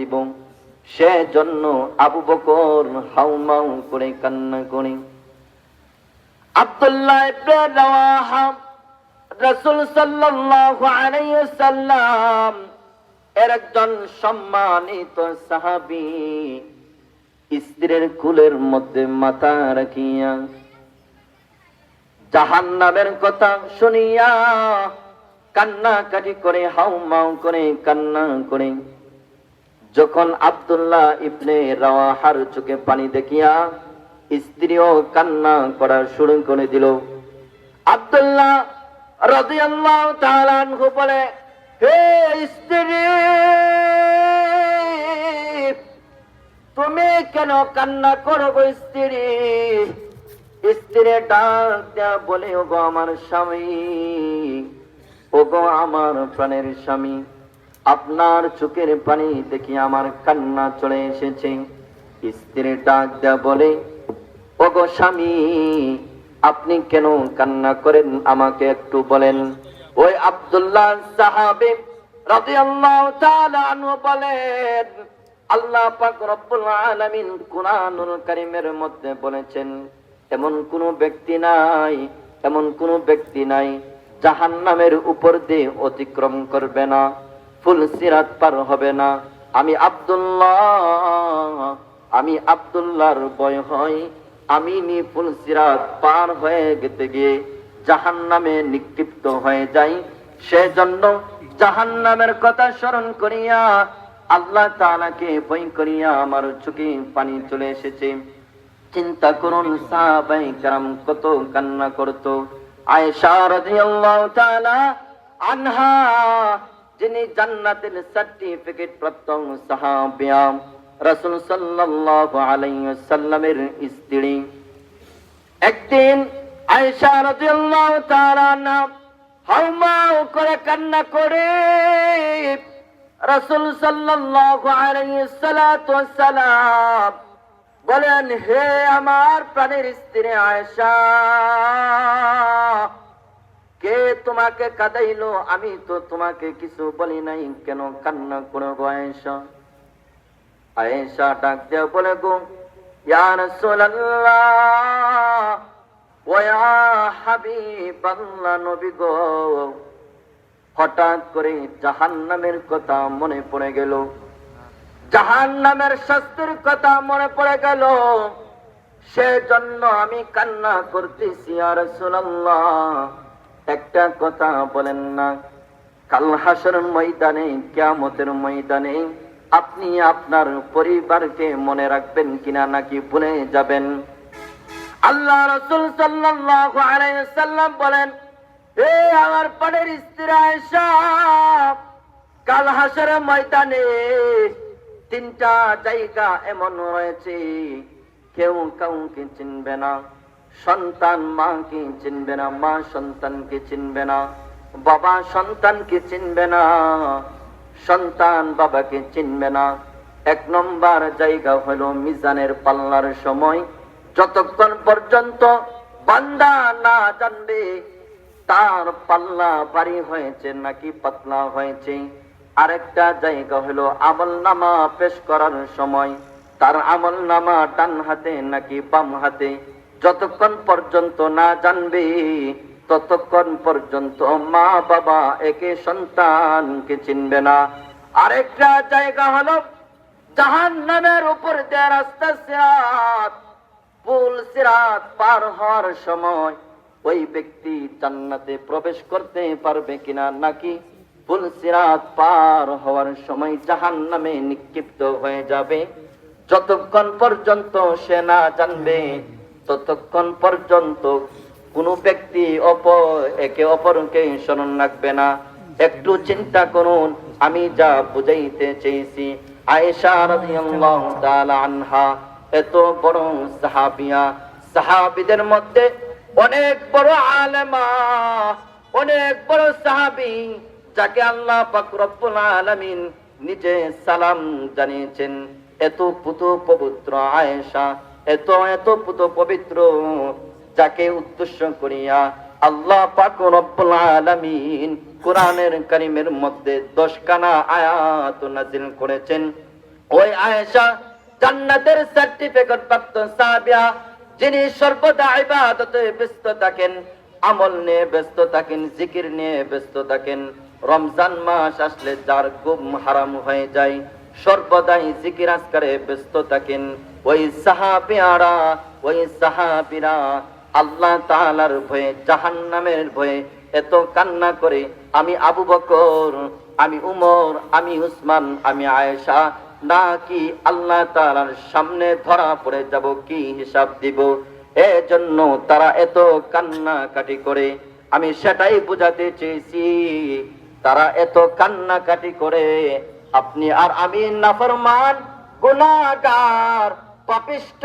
দিব। সেজন্য আবু বকর হাউমাউ করে কান্না করে। আব্দুল্লাহ এর একজন সম্মানিত স্ত্রীর কুলের মধ্যে মাথা রাখিয়া জাহান্নামের কথা শুনিয়া কান্না কাটি করে হাউ মাউ করে, কান্না করে। যখন আব্দুল্লাহ ইবনে রাওয়াহার চোখে পানি দেখিয়া স্ত্রীও কান্না করা শুরু করে দিল। আব্দুল্লাহ রাদিয়াল্লাহু তাআলা আনহু বলে, হে স্ত্রী, তুমি কেন কান্না করো গো স্ত্রী? স্ত্রী ডাক দেয়া বলে, ওগো আমার স্বামী, ওগো আমার প্রাণের স্বামী। আপনার চোখের পানি দেখি আমার কান্না চলে এসেছে। স্ত্রী ডাক বলে, ওগো স্বামী, আপনি কেন কান্না করেন? আমাকে একটু বলেন। ওই আব্দুল্লাহ সাহাবে রাদিয়াল্লাহু তাআলা বলেন, আল্লাহ পাক রব্বুল আলামিন কুরআনুল কারীমের মধ্যে বলেছেন, এমন কোন ব্যক্তি নাই, এমন কোন ব্যক্তি নাই জাহান্নামের উপর দিয়ে অতিক্রম করবে না। ফুল সিরাত পার হবে না। আমি আব্দুল্লাহ, আমি আব্দুল্লাহর বয় হয় আমি নি ফুল সিরাত পার হয়ে গেতে গিয়ে জাহান্নামে নিক্ষিপ্ত হয়ে যাই। সেজন্য জাহান্নামের কথা স্মরণ করিয়া আল্লাহ তাআলাকে বই করিয়া আমার চোখে পানি চলে এসেছে। চিন্তা করুন সাহাবাই কারাম কত কান্না করত। আয়েশা রাদিয়াল্লাহু তাআলা আনহা যিনি জান্নাতের সার্টিফিকেট প্রাপ্ত সাহাবিয়া, রাসূল সাল্লাল্লাহু আলাইহি ওয়াসাল্লামের স্ত্রী। একদিন আয়েশা রাদিয়াল্লাহু তাআলা আনহা হাউমাউ করে কান্না করে রাসূল সাল্লাল্লাহু আলাইহি সাল্লাতু ওয়াসসালাম বলেন, হে আমার প্রাণের স্ত্রী আয়েশা কে তোমাকে কাদাইলো? আমি তো তোমাকে কিছু বলি নাই। কেন কান্না করো গো আয়েশা ডাক দেও বলে, গো, ইয়া রাসূলুল্লাহ ওয়া হাবিবাল্লাহ নবী গো। হঠাৎ করে জাহান্নামের কথা মনে পড়ে গেল। জাহান নামের শাস্তির কথা মনে পড়ে গেল। সেজন্য আমি কান্না করতেছি আর রাসূলুল্লাহ। একটা কথা বলেন না। কাল হাসর ময়দানে, কিয়ামতের ময়দানে আপনি আপনার পরিবারকে মনে রাখবেন কিনা নাকি ভুলে যাবেন? আল্লাহ রসুল সাল্লাল্লাহু সাল্লাম বলেন হে আমার পানের স্ত্রী আয়েশা, কাল হাসর ময়দানে তিনটা জায়গা এমন রয়েছে, কেউ কাউকে চিনবে না। সন্তান মাকে চিনবে না? মা সন্তানকে চিনবে না? বাবা সন্তানকে চিনবে না? সন্তান বাবাকে চিনবে না? এক নম্বর জায়গা হলো মিজানের পাল্লার সময়। যতক্ষণ পর্যন্ত বান্দা না জানবে তার পাল্লা বাড়ি হয়েছে নাকি পাতলা হয়েছে। আরেকটা জায়গা হলো আমল নামা পেশ করার সময়। তার আমল নামা ডান হাতে নাকি বাম হাতে? যতক্ষণ পর্যন্ত না জানবে, ততক্ষণ পর্যন্ত মা বাবা একে সন্তানকে চিনবে না। আরেকটা জায়গা হলো জাহান নামের উপর দিয়ে রাস্তা সিরাত, পুল সিরাত পার হওয়ার সময় ওই ব্যক্তি জান্নাতে প্রবেশ করতে পারবে কিনা নাকি পুল সিরাত পার হওয়ার সময় জাহান নামে নিক্ষিপ্ত হয়ে যাবে? যতক্ষণ পর্যন্ত সে না জানবে ততক্ষণ পর্যন্ত কোন ব্যক্তি অপর, একে অপরকে স্মরণ রাখবে না। একটু চিন্তা করুন, আমি যা বুঝাইতে চেয়েছি। আনহা, এত বড় সাহাবিয়া। মধ্যে অনেক বড় আলেমা, অনেক বড় সাহাবী, যাকে আল্লাহ নিজে সালাম জানিয়েছেন। এত পুত পবিত্র আয়েশা এত এত পুত পবিত্র যাকে উদ্দেশ্য করিয়া আল্লাহ পাক রব্বুল আলামিন কোরআনের কারিমের মধ্যে দশ কানা আয়াত নাজিল করেছেন। ওই আয়েশা জান্নাতের সার্টিফিকেট প্রাপ্ত সাহাবিয়া যিনি সর্বদা ইবাদতে ব্যস্ত থাকেন, আমল নিয়ে ব্যস্ত থাকেন, জিকির নিয়ে ব্যস্ত থাকেন, রমজান মাস আসলে যার গুম হারাম হয়ে যায়। সর্বদাই জিকির আজকারে ব্যস্ত থাকেন। ওই সাহাবিয়ারা, ওই সাহাবিরা আল্লাহ তাআলার ভয়ে, জাহান্নামের ভয়ে এত কান্না করে, আমি আবু বকর, আমি উমর, আমি উসমান, আমি আয়েশা না কি আল্লাহ তাআলার সামনে ধরা পড়ে যাব, কি হিসাব দিব? এজন্য তারা এত কান্না কাটি করে। আমি সেটাই বুঝাতে চেয়েছি, তারা এত কান্না কাটি করে। আপনি আর আমি নাফরমান, গুনাহগার, পাপিষ্ট।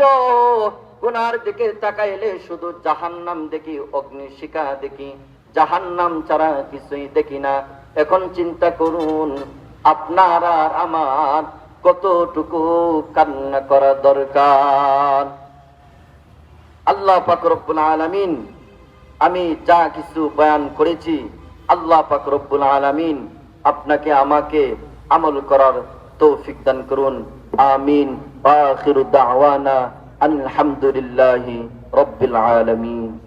গুনার দিকে তাকাইলে শুধু জাহান্নাম দেখি অগ্নিশিখা দেখি, জাহান্নাম ছাড়া কিছুই দেখি না। এখন চিন্তা করুন, আপনার আর আমার কতটুকু কান্না করা দরকার? আল্লাহ পাক রব্বুল আলামিন, আমি যা কিছু বয়ান করেছি, আল্লাহ পাক রব্বুল আলামিন আপনাকে আমাকে আমল করার তৌফিক দান করুন। আমিন। আখিরু দাওয়ানা আলহামদুলিল্লাহি রব্বিল আলামিন।